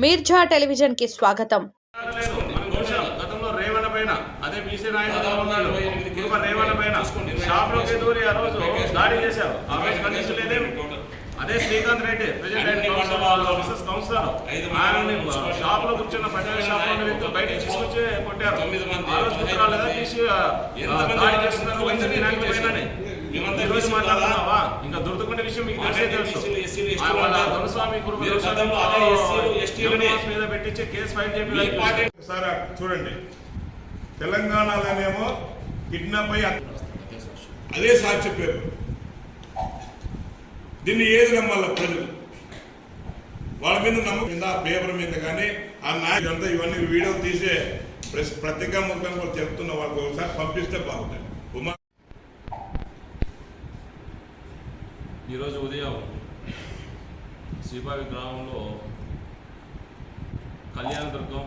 మీర్జా టెలివిజన్కి స్వాగతం పైన అదే బీసీ నాయకులు ఉన్నాడు రేవణ పైన షాప్ దూరి ఆ రోజు దాడి చేశారు. ఆ రోజు అదే Srikanth Reddy president Mrs councillor ఆయన షాప్లో కూర్చున్న పటేల్ షాప్లో వ్యక్తులు తీసుకొచ్చి కొట్టారు. ఆ రోజు గుర్తు దాడి చేస్తున్నారు ఇంకా దొరుకుతున్న విషయం మీకు తెలిసే. తెలుసు ఆ వాళ్ళ దొరస్వామి కుటుంబ మీద పెట్టించి కేసు ఫైల్ చేయాలి ఒకసారి అక్కడ చూడండి. తెలంగాణలోనేమో కిడ్నాప్ అయ్యి అదే సాక్షి పేపర్ దీన్ని ఏది నమ్మాల ప్రజలు? వాళ్ళ మీద నమ్మకం ఆ పేపర్ మీద కానీ ఆ నాయకుడు అంతా ఇవన్నీ వీడియో తీసే ముఖంగా కూడా చెప్తున్న వాళ్ళకి ఒకసారి పంపిస్తే బాగుంటుంది ఉమా ఈరోజు ఉదయం శ్రీబావి గ్రామంలో కళ్యాణదుర్గం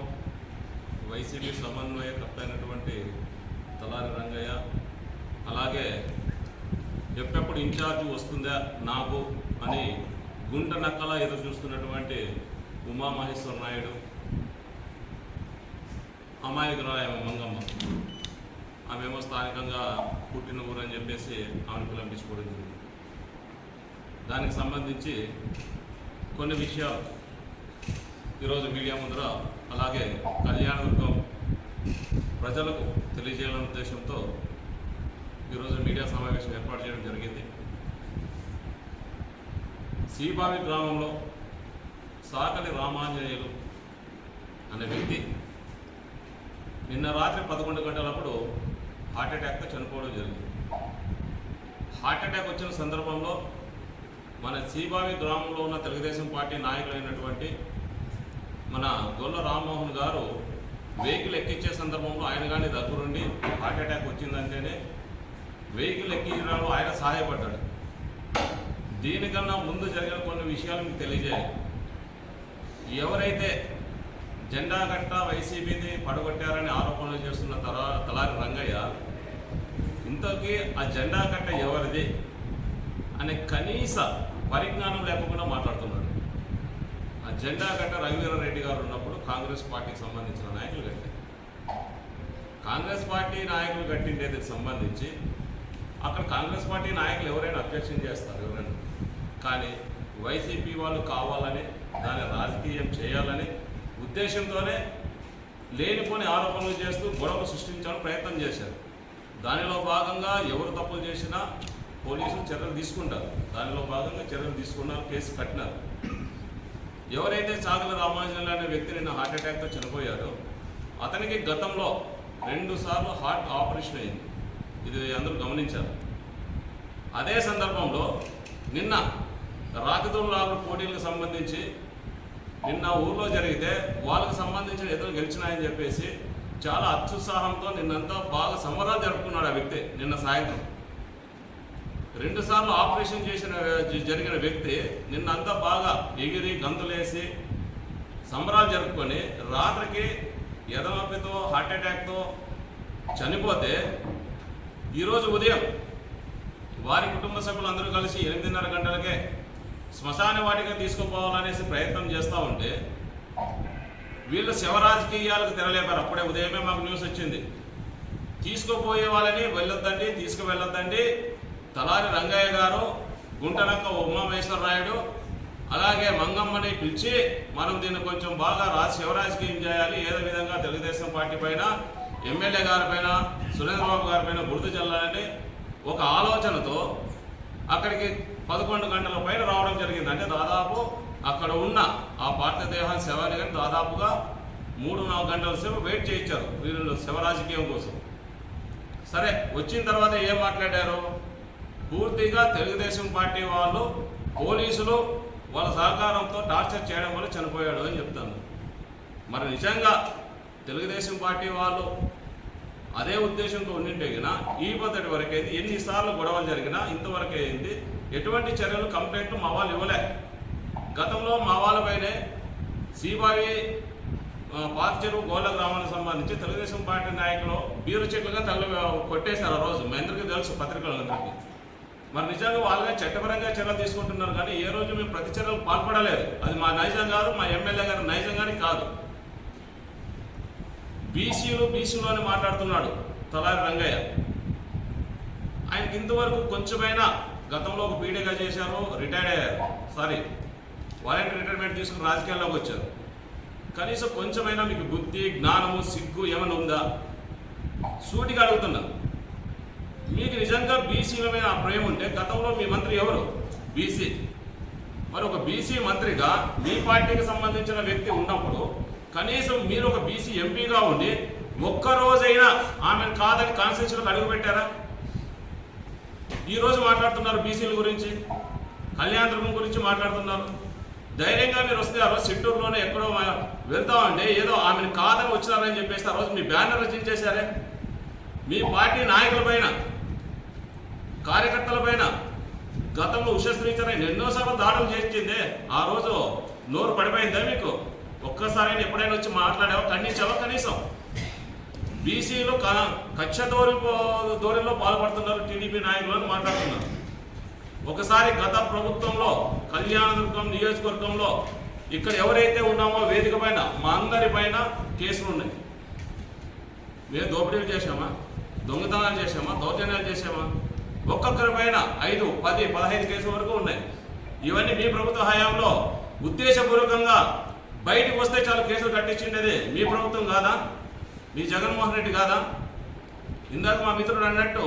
వైసీపీ సమన్వయకర్త అయినటువంటి తలారి రంగయ్య అలాగే ఎప్పుడెప్పుడు ఇన్ఛార్జ్ వస్తుందా నాకు అని గుండె నక్కలా ఎదురు చూస్తున్నటువంటి ఉమామహేశ్వర నాయుడు అమాయకురాయ మంగమ్మ. ఆమెమో స్థానికంగా పుట్టిన ఊరు అని చెప్పేసి ఆమెను పిలంపించుకోవడం జరిగింది. దానికి సంబంధించి కొన్ని విషయాలు ఈరోజు మీడియా ముందర అలాగే కళ్యాణదుర్గం ప్రజలకు తెలియజేయాలనే ఉద్దేశంతో ఈరోజు మీడియా సమావేశం ఏర్పాటు చేయడం జరిగింది. సీబావి గ్రామంలో సాకలి రామాంజనేయులు అనే వ్యక్తి నిన్న రాత్రి పదకొండు గంటలప్పుడు హార్ట్ అటాక్తో చనిపోవడం జరిగింది. హార్ట్ అటాక్ వచ్చిన సందర్భంలో మన సీబావి గ్రామంలో ఉన్న తెలుగుదేశం పార్టీ నాయకులైనటువంటి మన గొల్ల రామ్మోహన్ గారు వెహికల్ ఎక్కించే సందర్భంలో ఆయన కానీ దగ్గరుండి హార్ట్ అటాక్ వచ్చిందంటేనే వెహికల్ ఎక్కించడంలో ఆయన సహాయపడ్డాడు. దీనికన్నా ముందు జరిగిన కొన్ని విషయాలు మీకు తెలియజేయాలి. ఎవరైతే జెండా గట్ట వైసీపీని పడగొట్టారని ఆరోపణలు చేస్తున్న తలా తలారి రంగయ్య ఇంతకీ ఆ జెండా కట్ట ఎవరిది? అనే కనీస పరిజ్ఞానం లేకుండా మాట్లాడుతున్నాడు ఆ జెండా గట్ట రఘువీరారెడ్డి గారు ఉన్నప్పుడు కాంగ్రెస్ పార్టీకి సంబంధించిన నాయకులు కట్టారు. కాంగ్రెస్ పార్టీ నాయకులు కట్టిండేది సంబంధించి అక్కడ కాంగ్రెస్ పార్టీ నాయకులు ఎవరైనా అబ్జెక్షన్ చేస్తారు ఎవరైనా. కానీ వైసీపీ వాళ్ళు కావాలని దాన్ని రాజకీయం చేయాలని ఉద్దేశంతోనే లేనిపోని ఆరోపణలు చేస్తూ గొడవలు సృష్టించాలని ప్రయత్నం చేశారు. దానిలో భాగంగా ఎవరు తప్పులు చేసినా పోలీసులు చర్యలు తీసుకుంటారు. దానిలో భాగంగా చర్యలు తీసుకున్నారు కేసు కట్టినారు ఎవరైతే సాగల రామాంజనేయులు అనే వ్యక్తి నిన్న హార్ట్ అటాక్తో చనిపోయారో అతనికి గతంలో రెండు సార్లు హార్ట్ ఆపరేషన్ అయింది. ఇది అందరూ గమనించారు. అదే సందర్భంలో నిన్న రాజదూలాలు పోటీలకు సంబంధించి నిన్న ఊర్లో జరిగితే వాళ్ళకు సంబంధించిన ఎదురు గెలిచినాయని చెప్పేసి చాలా అత్యుత్సాహంతో నిన్నంతా బాగా సంబరాలు జరుపుకున్నాడు ఆ వ్యక్తి నిన్న సాయంత్రం. రెండు సార్లు ఆపరేషన్ చేసిన జరిగిన వ్యక్తి నిన్నంతా బాగా ఎగిరి గంతులేసి సంబరాలు జరుపుకొని రాత్రికి ఎదనొప్పితో హార్ట్ అటాక్తో చనిపోతే ఈరోజు ఉదయం వారి కుటుంబ సభ్యులు అందరూ కలిసి ఎనిమిదిన్నర గంటలకే శ్మశాన వాటిగా తీసుకుపోవాలనేసి ప్రయత్నం చేస్తూ ఉంటే వీళ్ళు శవ రాజకీయాలకు తెరలేపారు. అప్పుడే ఉదయమే మాకు న్యూస్ వచ్చింది. తీసుకుపోయే వాళ్ళని వెళ్ళొద్దండి తీసుకువెళ్ళొద్దండి తలారి రంగయ్య గారు గుంటనక్క ఉమామేశ్వరరాయుడు అలాగే మంగమ్మని పిలిచి మనం దీన్ని కొంచెం బాగా రాజ శివరాజకీయం చేయాలి. ఏదో విధంగా తెలుగుదేశం పార్టీ పైన ఎమ్మెల్యే గారి పైన సురేంద్రబాబు గారి పైన గుర్తు చల్లాలని ఒక ఆలోచనతో అక్కడికి పదకొండు గంటల పైన రావడం జరిగింది. అంటే దాదాపు అక్కడ ఉన్న ఆ పార్థదేహాన్ని శవాన్ని కానీ దాదాపుగా మూడు నాలుగు గంటల సేపు వెయిట్ చేయించారు వీళ్ళు శివరాజకీయం కోసం. సరే వచ్చిన తర్వాత ఏం మాట్లాడారు? పూర్తిగా తెలుగుదేశం పార్టీ వాళ్ళు పోలీసులు వాళ్ళ సహకారంతో టార్చర్ చేయడం వల్ల చనిపోయాడు అని చెప్తాను. మరి నిజంగా తెలుగుదేశం పార్టీ వాళ్ళు అదే ఉద్దేశంతో ఉండింటే గిన ఈ పద్ధతి వరకైంది ఎన్నిసార్లు గొడవలు జరిగినా ఇంతవరకు అయింది. ఎటువంటి చర్యలు కంప్లైంట్లు మా వాళ్ళు ఇవ్వలే. గతంలో మా వాళ్ళపైనే సీబావి పాత చెరువు గోళ్ళ గ్రామానికి సంబంధించి తెలుగుదేశం పార్టీ నాయకులు బీరు చెట్లుగా తల్లి కొట్టేశారు ఆ రోజు. మా అందరికీ తెలుసు పత్రికలందరికీ మరి నిజంగా వాళ్ళే చట్టపరంగా చర్యలు తీసుకుంటున్నారు కానీ ఏ రోజు మేము ప్రతి చర్యలు పాల్పడలేదు. అది మా నైజం కాదు మా ఎమ్మెల్యే గారు నైజం కానీ కాదు. బీసీలు బీసీలు అని మాట్లాడుతున్నాడు తలారి రంగయ్య. ఆయనకి ఇంతవరకు కొంచెమైనా గతంలో ఒక పీడీగా చేశారు రిటైర్డ్ అయ్యారు. సారీ వాలంటీ రిటైర్మెంట్ తీసుకుని రాజకీయాల్లోకి వచ్చారు. కనీసం కొంచెమైనా మీకు బుద్ధి జ్ఞానము సిగ్గు ఏమైనా ఉందా? సూటిగా అడుగుతున్నా. మీకు నిజంగా బీసీల మీద ఆ ప్రేమ ఉంటే గతంలో మీ మంత్రి ఎవరు? బీసీ మరి ఒక బీసీ మంత్రిగా మీ పార్టీకి సంబంధించిన వ్యక్తి ఉన్నప్పుడు కనీసం మీరు ఒక బీసీ ఎంపీగా ఉండి ఒక్క రోజైనా ఆమెను కాదని కాన్స్టిట్యూషన్కి అడుగు పెట్టారా? మాట్లాడుతున్నారు బీసీల గురించి కళ్యాణ దుర్గం గురించి మాట్లాడుతున్నారు. ధైర్యంగా మీరు వస్తే ఆ రోజు చిట్టూరులోనే ఎక్కడో వెళ్తామంటే ఏదో ఆమెను కాదని వచ్చినారని చెప్పేసి ఆ రోజు మీ బ్యానర్ రచించేశారే. మీ పార్టీ నాయకుల పైన కార్యకర్తల పైన గతంలో ఉషశ్రీచరణ ఎన్నోసార్లు దాడులు చేసిందే. ఆ రోజు నోరు పడిపోయిందా మీకు? ఒక్కసారి ఎప్పుడైనా వచ్చి మాట్లాడావో? ఖండించావో కనీసం? బీసీలు కక్ష ధోరి ధోరణిలో పాల్పడుతున్నారు టీడీపీ నాయకులు అని మాట్లాడుతున్నారు. ఒకసారి గత ప్రభుత్వంలో కళ్యాణదుర్గం నియోజకవర్గంలో ఇక్కడ ఎవరైతే ఉన్నామో వేదిక పైన మా అందరి పైన కేసులు ఉన్నాయి. మేము దోపిడీలు చేశామా? దొంగతనాలు చేశామా? దౌర్జన్యాలు చేశామా? ఒక్కొక్కరి పైన ఐదు పది పదహైదు కేసుల వరకు ఉన్నాయి. ఇవన్నీ మీ ప్రభుత్వ హయాంలో ఉద్దేశపూర్వకంగా బయటకు వస్తే చాలు కేసులు కట్టించిండేది మీ ప్రభుత్వం కాదా? మీ జగన్మోహన్ రెడ్డి కాదా? ఇందాక మా మిత్రుడు అన్నట్టు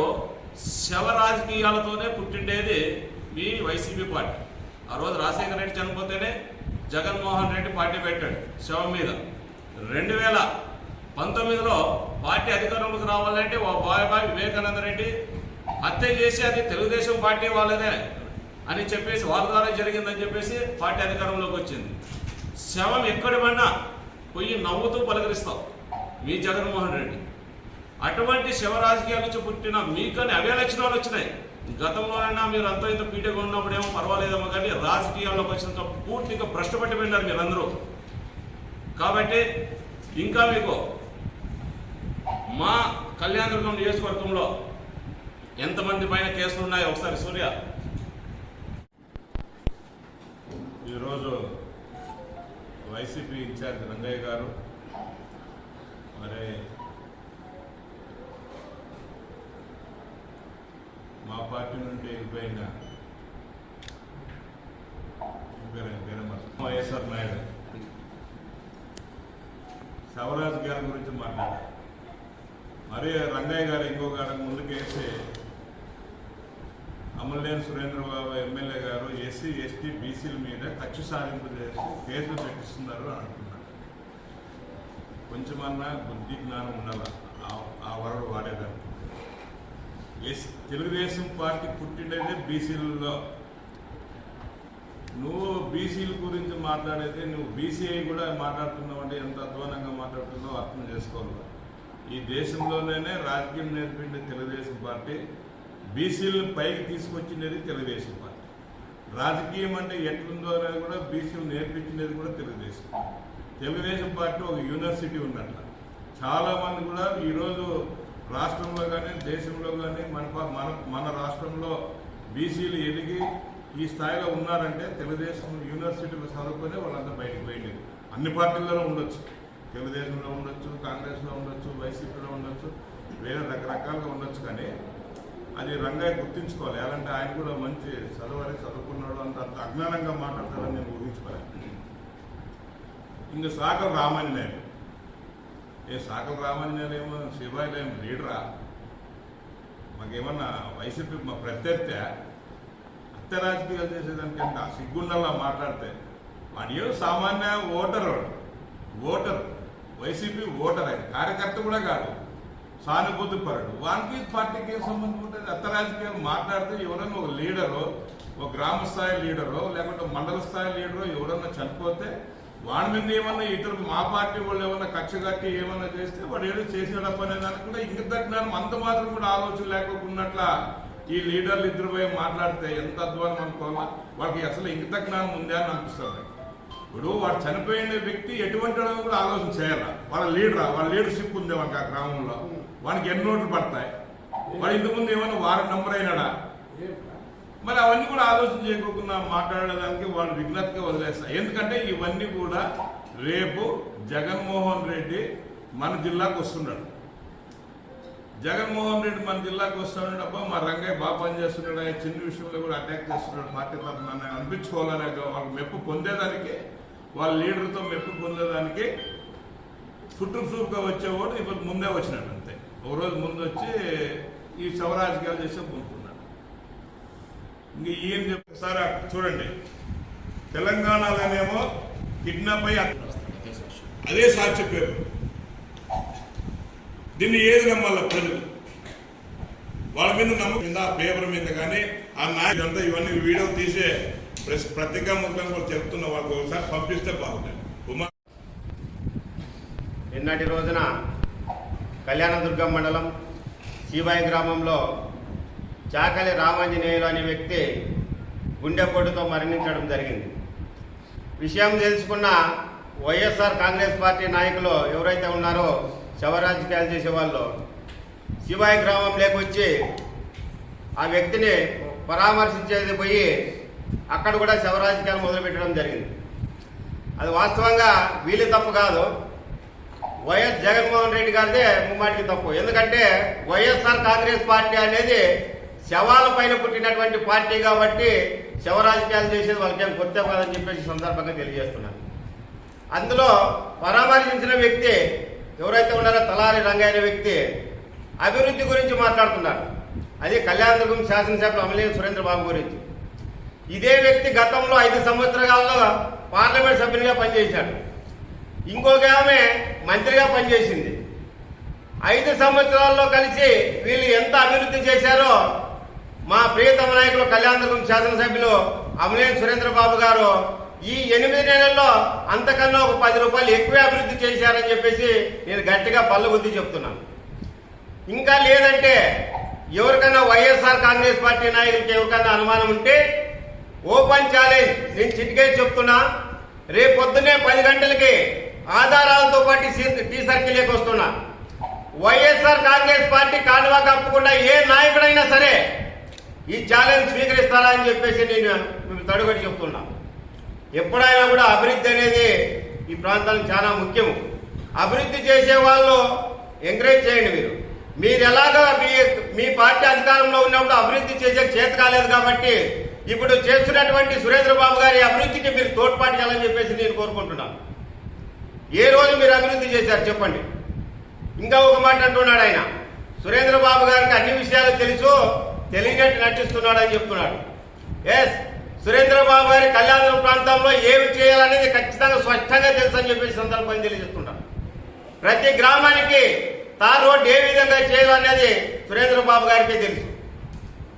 శవ రాజకీయాలతోనే పుట్టిండేది మీ వైసీపీ పార్టీ. ఆ రోజు రాజశేఖర రెడ్డి చనిపోతేనే జగన్మోహన్ రెడ్డి పార్టీ పెట్టాడు శవం మీద. రెండు వేల పంతొమ్మిదిలో పార్టీ అధికారంలోకి రావాలంటే ఓ బాయబాయి వివేకానంద రెడ్డి హత్య చేసి అది తెలుగుదేశం పార్టీ వాళ్ళదే అని చెప్పేసి వాళ్ళ ద్వారా జరిగిందని చెప్పేసి పార్టీ అధికారంలోకి వచ్చింది. శవం ఎక్కడి పడినా పోయి నవ్వుతూ పలకరిస్తాం మీ జగన్మోహన్ రెడ్డి. అటువంటి శవ రాజకీయాల నుంచి పుట్టిన మీకని అవే లక్షణాలు వచ్చినాయి. గతంలోనైనా మీరు అంత ఇంత పీటగా ఉన్నప్పుడేమో పర్వాలేదేమో కానీ రాజకీయాల్లోకి వచ్చినంత పూర్తిగా భ్రష్టపట్టి పెట్టారు మీరందరూ. కాబట్టి ఇంకా మీకు మా కళ్యాణ దుర్గం నియోజకవర్గంలో ఎంతమంది పైన కేసులు ఉన్నాయో ఒకసారి సూర్య. ఈరోజు వైసీపీ ఇన్ఛార్జ్ రంగయ్య గారు మరి మా పార్టీ నుండి వెళ్ళిపోయిన వైఎస్ఆర్ నాయుడు. శవరాజు గారి గురించి మాట్లాడారు. మరి రంగయ్య గారు ఇంకో గారికి ముందుకేసి అమర్లేని సురేంద్రబాబు ఎమ్మెల్యే గారు ఎస్సీ ఎస్టీ బీసీల మీద ఖర్చు సాధింపు చేసి కేసులు పెట్టిస్తున్నారు అని అంటున్నారు కొంచెమన్నా బుద్ధి జ్ఞానం ఉండాలి ఆ- ఆ వరడు వాడేదాన్ని ఎస్ తెలుగుదేశం పార్టీ పుట్టిండేదే బీసీలలో. నువ్వు బీసీల గురించి మాట్లాడేది నువ్వు బీసీఐ కూడా మాట్లాడుతున్నావు అంటే ఎంత అధ్వానంగా మాట్లాడుతున్నావు అర్థం చేసుకోవాలి. ఈ దేశంలోనే రాజకీయం నేర్పిండే తెలుగుదేశం పార్టీ బీసీలను పైకి తీసుకొచ్చినది తెలుగుదేశం పార్టీ. రాజకీయం అంటే ఎట్లుందో అనేది కూడా బీసీలు నేర్పించినది కూడా తెలుగుదేశం. తెలుగుదేశం పార్టీ ఒక యూనివర్సిటీ ఉన్నట్ల. చాలామంది కూడా ఈరోజు రాష్ట్రంలో కానీ దేశంలో కానీ మన మన మన రాష్ట్రంలో బీసీలు ఎదిగి ఈ స్థాయిలో ఉన్నారంటే తెలుగుదేశం యూనివర్సిటీలో చదువుకొని వాళ్ళంతా బయటకు పోయింది అన్ని పార్టీల్లో ఉండొచ్చు. తెలుగుదేశంలో ఉండొచ్చు కాంగ్రెస్లో ఉండొచ్చు వైసీపీలో ఉండొచ్చు వేరే రకరకాలుగా ఉండొచ్చు కానీ అది రంగయ్య గుర్తించుకోవాలి. ఎలాంటి ఆయన కూడా మంచి చదవాలి చదువుకున్నాడు అంత అజ్ఞానంగా మాట్లాడతాడని నేను ఊహించుకోలేదు. ఇంకా సాకర్ రామాంజనేయులు ఏ సాకర్ రామాంజనేయులు ఏమో శివాయిలో లీడరా. మాకేమన్నా వైసీపీ మా ప్రత్యర్థి హత్య రాజకీయాలు చేసేదానికి ఎంత సిగ్గుండల్లా మాట్లాడితే. వాడియో సామాన్య ఓటరు ఓటర్. YCP voter. ఆయన కార్యకర్త కూడా కాదు. సానుభూతి పరుడు వానికి పార్టీకి ఏం సంబంధం ఉంటుంది? అత్త రాజకీయాలు మాట్లాడితే ఎవరైనా ఒక లీడరు ఒక గ్రామ స్థాయి లీడరు లేకుంటే మండల స్థాయి లీడరు ఎవరన్నా చనిపోతే వాడి మీద ఏమన్నా ఇతరు మా పార్టీ వాళ్ళు ఏమన్నా కక్ష కట్టి ఏమన్నా చేస్తే వాడు ఏదో చేసేట పని అనుకుంటే ఇంక ఇంగిత జ్ఞానం అంత మాత్రం కూడా ఆలోచన లేకపోకున్నట్ల ఈ లీడర్లు ఇద్దరు పోయి మాట్లాడితే ఎంత అధ్వానం అనుకోవాలా? వాళ్ళకి అసలు ఇంక జ్ఞానం ముందే అని అనిపిస్తుంది. ఇప్పుడు వాడు చనిపోయిన వ్యక్తి ఎటువంటి కూడా ఆలోచన చేయాలా? వాళ్ళ లీడరా వాళ్ళ లీడర్షిప్ ఉంది వానికి ఆ గ్రామంలో. వానికి ఎన్ని నోట్లు పడతాయి? వాడు ఇంతకుముందు ఏమన్నా వారం నంబర్ అయినాడా? మరి అవన్నీ కూడా ఆలోచన చేయకుండా మాట్లాడడానికి వాళ్ళు విఘ్నతగా వదిలేస్తారు ఎందుకంటే ఇవన్నీ కూడా రేపు జగన్మోహన్ రెడ్డి మన జిల్లాకు వస్తున్నాడు. జగన్మోహన్ రెడ్డి మన జిల్లాకు వస్తున్నాడు అబ్బా మా రంగయ్య బాగా పనిచేస్తున్నాడు ఆయన చిన్న విషయంలో కూడా అటాక్ చేస్తున్నాడు పార్టీ తరఫున అని అనిపించుకోవాలనే వాళ్ళ మెప్పు పొందేదానికి వాళ్ళ లీడర్తో మెప్పు పొందేదానికి చుట్టుచూపుగా వచ్చేవాడు ఇప్పుడు ముందే వచ్చినాడు అంతే. ఒక రోజు ముందు వచ్చి ఈ శవరాజకీయాలు చేసే పొందుకున్నాడు ఇంక ఈయన చెప్పారు చూడండి. తెలంగాణలోనేమో కిడ్నాప్ అయ్యి అక్కడ అదే సార్ చెప్పారు దీన్ని ఏది నమ్మాల ప్రజలు? వాళ్ళ మీద నమ్మకం పేపర్ మీద కానీ ఆ నాయకులంతా ఇవన్నీ వీడియో తీసే ప్రెస్ పత్రికా ముఖంగా కూడా చెప్తున్న వాళ్ళకి ఒకసారి పంపిస్తే బాగుంటుంది. ఉమా నిన్నటి రోజున కళ్యాణదుర్గం మండలం సీబాయి గ్రామంలో చాకలి రామాంజనేయులు అనే వ్యక్తి గుండెపోటుతో మరణించడం జరిగింది. విషయం తెలుసుకున్న వైఎస్ఆర్ కాంగ్రెస్ పార్టీ నాయకులు ఎవరైతే ఉన్నారో శవరాజకీయాలు చేసేవాళ్ళు శివాయి గ్రామంలోకి వచ్చి ఆ వ్యక్తిని పరామర్శించేది పోయి అక్కడ కూడా శవరాజకీయాలు మొదలుపెట్టడం జరిగింది. అది వాస్తవంగా వీళ్ళు తప్పు కాదు. వైఎస్ జగన్మోహన్ రెడ్డి గారిదే ముమ్మాటికి తప్పు. ఎందుకంటే వైఎస్ఆర్ కాంగ్రెస్ పార్టీ అనేది శవాల పైన పుట్టినటువంటి పార్టీ కాబట్టి శవ రాజకీయాలు చేసేది వాళ్ళకేం కొత్త కాదని చెప్పేసి సందర్భంగా తెలియజేస్తున్నాను. అందులో పరామర్శించిన వ్యక్తి ఎవరైతే ఉన్నారో తలారి రంగైన వ్యక్తి అభివృద్ధి గురించి మాట్లాడుతున్నారు. అది కళ్యాణదుర్గం శాసనసభ్యులు అమలేని సురేంద్ర బాబు గురించి. ఇదే వ్యక్తి గతంలో ఐదు సంవత్సరాల్లో పార్లమెంట్ సభ్యునిగా పనిచేశాడు. ఇంకొక ఆమె మంత్రిగా పనిచేసింది. ఐదు సంవత్సరాల్లో కలిసి వీళ్ళు ఎంత అభివృద్ధి చేశారో మా ప్రియతమ నాయకులు కళ్యాణదుర్గం శాసనసభ్యులు అమలేని సురేంద్ర బాబు గారు ఈ ఎనిమిది నెలల్లో అంతకన్నా ఒక పది రూపాయలు ఎక్కువే అభివృద్ధి చేశారని చెప్పేసి నేను గట్టిగా పళ్ళు బుద్ధి చెప్తున్నాను. ఇంకా లేదంటే ఎవరికైనా వైఎస్ఆర్ కాంగ్రెస్ పార్టీ నాయకులకి ఎవరికైనా అనుమానం ఉంటే ఓపెన్ ఛాలెంజ్ నేను చిటికే చెప్తున్నా. రేపు పొద్దున్నే పది గంటలకి ఆధారాలతో పాటు టీ సర్కిల్కి వస్తున్నా. వైఎస్ఆర్ కాంగ్రెస్ పార్టీ కాలువా కప్పకుండా ఏ నాయకుడైనా సరే ఈ ఛాలెంజ్ స్వీకరిస్తారా అని చెప్పేసి నేను మేము తడుగడి చెప్తున్నా. ఎప్పుడైనా కూడా అభివృద్ధి అనేది ఈ ప్రాంతానికి చాలా ముఖ్యం అభివృద్ధి చేసే వాళ్ళు ఎంకరేజ్ చేయండి మీరు. మీరు ఎలాగా మీ మీ పార్టీ అధికారంలో ఉన్నప్పుడు అభివృద్ధి చేసే చేత కాలేదు కాబట్టి ఇప్పుడు చేస్తున్నటువంటి సురేంద్ర బాబు గారి అభివృద్ధికి మీరు తోడ్పాటు చేయాలని చెప్పేసి నేను కోరుకుంటున్నాను. ఏ రోజు మీరు అభివృద్ధి చేశారు చెప్పండి. ఇంకా ఒక మాట అంటున్నాడు ఆయన. సురేంద్ర బాబు గారికి అన్ని విషయాలు తెలుసు తెలియనట్టు నటిస్తున్నాడు అని చెప్తున్నాడు. ఎస్ సురేంద్ర బాబు గారి కళ్యాణ ప్రాంతంలో ఏమి చేయాలనేది ఖచ్చితంగా స్పష్టంగా తెలుసు అని చెప్పేసి సందర్భంగా తెలియజేస్తున్నాడు ప్రతి గ్రామానికి తార్ రోడ్డు ఏ విధంగా చేయాలనేది సురేంద్ర బాబు గారికి తెలుసు.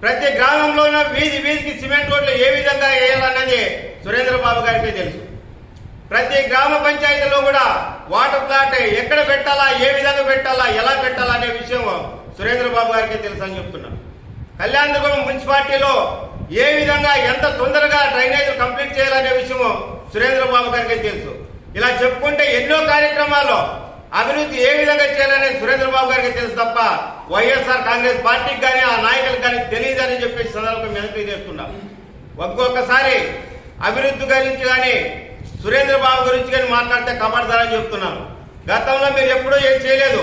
ప్రతి గ్రామంలో వీధి వీధికి సిమెంట్ రోడ్లు ఏ విధంగా వేయాలన్నది సురేంద్రబాబు గారికి తెలుసు. ప్రతి గ్రామ పంచాయతీలో కూడా వాటర్ ప్లాంట్ ఎక్కడ పెట్టాలా ఏ విధంగా పెట్టాలా ఎలా పెట్టాలా అనే విషయం సురేంద్రబాబు గారికి తెలుసు అని చెప్తున్నా. కళ్యాణదుర్గం మున్సిపాలిటీలో ఏ విధంగా ఎంత తొందరగా డ్రైనేజ్ కంప్లీట్ చేయాలనే విషయం సురేంద్రబాబు గారికి తెలుసు. ఇలా చెప్పుకుంటే ఎన్నో కార్యక్రమాల్లో అభివృద్ధి ఏ విధంగా చేయాలనే సురేంద్రబాబు గారికి తెలుసు తప్ప వైఎస్ఆర్ కాంగ్రెస్ పార్టీకి కానీ ఆ నాయకులకు కానీ తెలియదని చెప్పేసి సందర్భంగా మేము చేస్తున్నాం ఒక్కొక్కసారి అభివృద్ధి గురించి కానీ సురేంద్రబాబు గురించి కానీ మాట్లాడితే కబడతారని చెప్తున్నాను గతంలో మీరు ఎప్పుడూ ఏం చేయలేదు.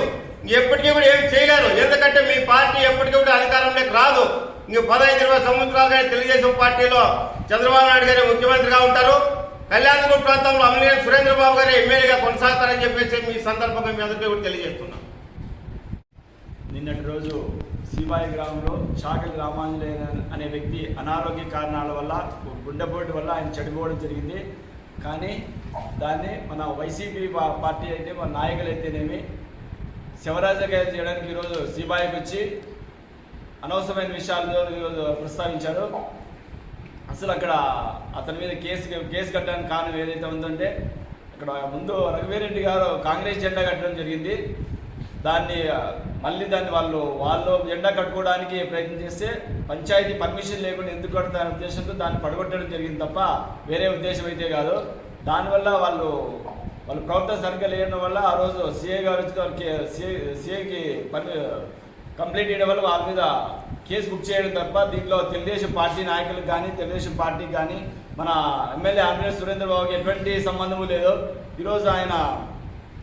ఎప్పటికీ కూడా ఏం చేయలేరు. ఎందుకంటే మీ పార్టీ ఎప్పటికీ కూడా అధికారంలోకి రాదు. ఇంక పదహైదు ఇరవై సంవత్సరాలుగా తెలుగుదేశం పార్టీలో చంద్రబాబు నాయుడు గారు ముఖ్యమంత్రిగా ఉంటారు. కళ్యాణదుర్గం ప్రాంతంలో అమ్మలేని సురేంద్రబాబు గారు ఎమ్మెల్యేగా కొనసాగుతారని చెప్పేసి మీ సందర్భంగా మీ అందరికీ కూడా తెలియజేస్తున్నాం. నిన్నటి రోజు సీబాయి గ్రామంలో చాకలి రామాంజనేయ అనే వ్యక్తి అనారోగ్య కారణాల వల్ల గుండెపోటు వల్ల ఆయన చనిపోవడం జరిగింది. కానీ దాన్ని మన వైసీపీ పార్టీ అయితే మన నాయకులు అయితేనేమి శివరాజగారు చేయడానికి ఈరోజు సీబాయికి వచ్చి అనవసరమైన విషయాలు ఈరోజు ప్రస్తావించారు. అసలు అక్కడ అతని మీద కేసు కేసు కట్టడానికి కారణం ఏదైతే ఉందంటే అక్కడ ముందు రఘువీరెడ్డి గారు కాంగ్రెస్ జెండా కట్టడం జరిగింది. దాన్ని మళ్ళీ దాన్ని వాళ్ళు వాళ్ళు జెండా కట్టుకోవడానికి ప్రయత్నం చేస్తే పంచాయతీ పర్మిషన్ లేకుండా ఎందుకు కడతారనే ఉద్దేశంతో దాన్ని పడగొట్టడం జరిగింది తప్ప వేరే ఉద్దేశం అయితే కాదు. దానివల్ల వాళ్ళు వాళ్ళ ప్రవర్తన సరిగ్గా లేయడం వల్ల ఆ రోజు సీఏ గారు వచ్చి వాళ్ళకి సీఏ సీఏకి పర్మి కంప్లైంట్ చేయడం వల్ల వాళ్ళ మీద కేసు బుక్ చేయడం తప్ప దీంట్లో తెలుగుదేశం పార్టీ నాయకులకు కానీ తెలుగుదేశం పార్టీకి కానీ మన ఎమ్మెల్యే ఆంధ్ర సురేంద్ర బాబుకి ఎటువంటి సంబంధము లేదు. ఈరోజు ఆయన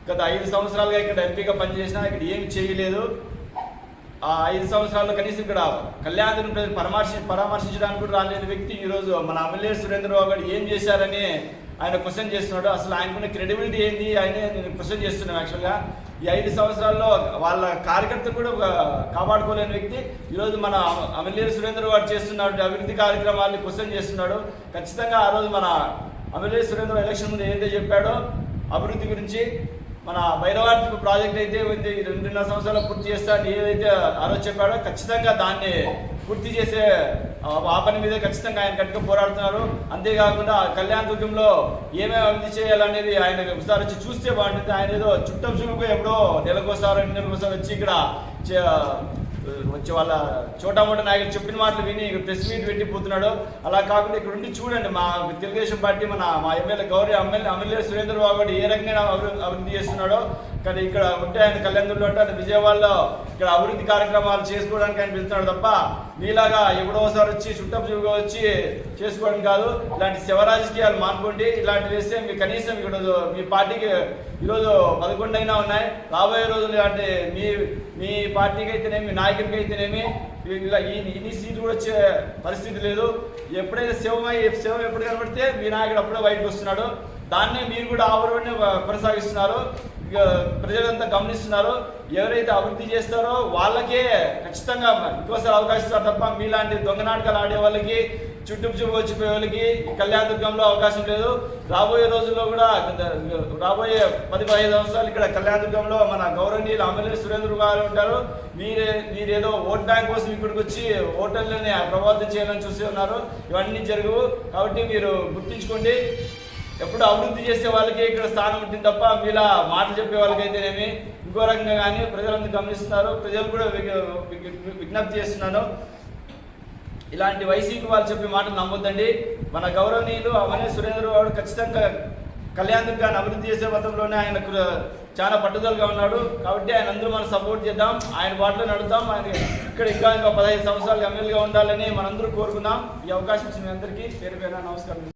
గత ఐదు సంవత్సరాలుగా ఇక్కడ ఎంపీగా పనిచేసినా ఇక్కడ ఏమి చేయలేదు. ఆ ఐదు సంవత్సరాల్లో కనీసం ఇక్కడ కళ్యాణ పరామర్శి పరామర్శించడానికి కూడా రాలేని వ్యక్తి ఈరోజు మన ఎమ్మెల్యే సురేంద్రబాబు గారు ఏం చేశారని ఆయన క్వశ్చన్ చేస్తున్నాడు. అసలు ఆయనకున్న క్రెడిబిలిటీ ఏంది? ఆయనే నేను క్వశ్చన్ చేస్తున్నాను యాక్చువల్గా. ఈ ఐదు సంవత్సరాల్లో వాళ్ళ కార్యకర్తలు కూడా ఒక కాపాడుకోలేని వ్యక్తి. ఈరోజు మన ఎమ్మెల్యే సురేంద్ర గారు చేస్తున్నాడు అభివృద్ధి కార్యక్రమాన్ని క్వశ్చన్ చేస్తున్నాడు. ఖచ్చితంగా ఆ రోజు మన ఎమ్మెల్యే సురేంద్ర ఎలక్షన్ ముందు ఏదైతే చెప్పాడో అభివృద్ధి గురించి మన భైరవార్తి ప్రాజెక్ట్ అయితే రెండున్నర సంవత్సరాలు పూర్తి చేస్తా ఏదైతే ఆ రోజు చెప్పాడో ఖచ్చితంగా దాన్ని పూర్తి చేసే ఆ పని మీద ఖచ్చితంగా ఆయన గట్టిగా పోరాడుతున్నారు. అంతేకాకుండా కళ్యాణ దుర్గంలో ఏమేమి అభివృద్ధి చేయాలనేది ఆయన ఒకసారి వచ్చి చూస్తే బాగుంటుంది. ఆయన ఏదో చుట్టం చూపుగా ఎప్పుడో నెలకోసారి రెండు నెలకోసారి వచ్చి ఇక్కడ వచ్చే వచ్చి వాళ్ళ చోటామోట నాయకులు చెప్పిన మాటలు విని ప్రెస్ మీట్ పెట్టి పోతున్నాడు. అలా కాకుండా ఇక్కడ ఉండి చూడండి మా తెలుగుదేశం పార్టీ మన మా MLA Gowri MLA MLA Surendra Babu ఏ రకంగా అభివృద్ధి చేస్తున్నాడో కానీ ఇక్కడ ఉంటే ఆయన కళ్యాణంలో ఉంటే ఆయన విజయవాడలో ఇక్కడ అభివృద్ధి కార్యక్రమాలు చేసుకోవడానికి ఆయన వెళ్తున్నాడు తప్ప మీలాగా ఎవడోసారి వచ్చి చుట్టపు వచ్చి చేసుకోవడం కాదు. ఇలాంటి శివ రాజకీయాలు మానుకోండి. ఇలాంటివి వేస్తే మీ కనీసం ఇక్కడ మీ పార్టీకి ఈరోజు పదకొండు అయినా ఉన్నాయి. రాబోయే రోజులు అంటే మీ మీ పార్టీకి అయితేనేమి మీ నాయకుడికి అయితేనేమి ఇలా ఈ ఇన్ని సీట్లు కూడా వచ్చే పరిస్థితి లేదు. ఎప్పుడైతే శివమై శివం ఎప్పుడు కనబడితే మీ నాయకుడు అప్పుడే బయటకు వస్తున్నాడు. దాన్నే మీరు కూడా ఆవరణనే కొనసాగిస్తున్నారు. ప్రజలంతా గమనిస్తున్నారు. ఎవరైతే అభివృద్ధి చేస్తారో వాళ్ళకే ఖచ్చితంగా ఇంకోసారి అవకాశం ఇస్తారు తప్ప మీలాంటి దొంగ నాటకాలు ఆడే వాళ్ళకి చుట్టూ చూపు వచ్చిపోయే వాళ్ళకి కళ్యాణదుర్గంలో కళ్యాణ దుర్గంలో అవకాశం లేదు. రాబోయే రోజుల్లో కూడా రాబోయే పది పదిహేను సంవత్సరాలు ఇక్కడ కళ్యాణ దుర్గంలో మన గౌరవనీయులు ఎమ్మెల్యే సురేంద్ర గారు ఉంటారు. మీరే మీరేదో ఓట్ బ్యాంక్ కోసం ఇక్కడికి వచ్చి ఓటర్లని ప్రభావితం చేయాలని చూసి ఉన్నారు. ఇవన్నీ జరగవు. కాబట్టి మీరు గుర్తించుకోండి. ఎప్పుడు అభివృద్ధి చేసే వాళ్ళకి ఇక్కడ స్థానం ఉంటుంది తప్ప మీలా మాటలు చెప్పే వాళ్ళకైతేనేమి? ఇంకో రకంగా కానీ ప్రజలందరూ గమనిస్తున్నారు. ప్రజలు కూడా విజ్ఞప్తి చేస్తున్నాను ఇలాంటి వైసీపీ వాళ్ళు చెప్పే మాటలు నమ్మొద్దండి. మన గౌరవనీయులు అవన్నీ సురేంద్ర గౌడ్ ఖచ్చితంగా కళ్యాణ్ గారిని అభివృద్ధి చేసే పథంలోనే ఆయన చాలా పట్టుదలగా ఉన్నాడు. కాబట్టి ఆయన అందరూ మనం సపోర్ట్ చేద్దాం. ఆయన బాటలో నడుద్దాం. ఆయన ఇక్కడ ఇంకా ఇంకా పదహైదు సంవత్సరాలు ఎమ్మెల్యేగా ఉండాలని మనందరూ కోరుకుందాం. ఈ అవకాశం ఇచ్చిన మీ అందరికీ పేరు పేరు నమస్కారం.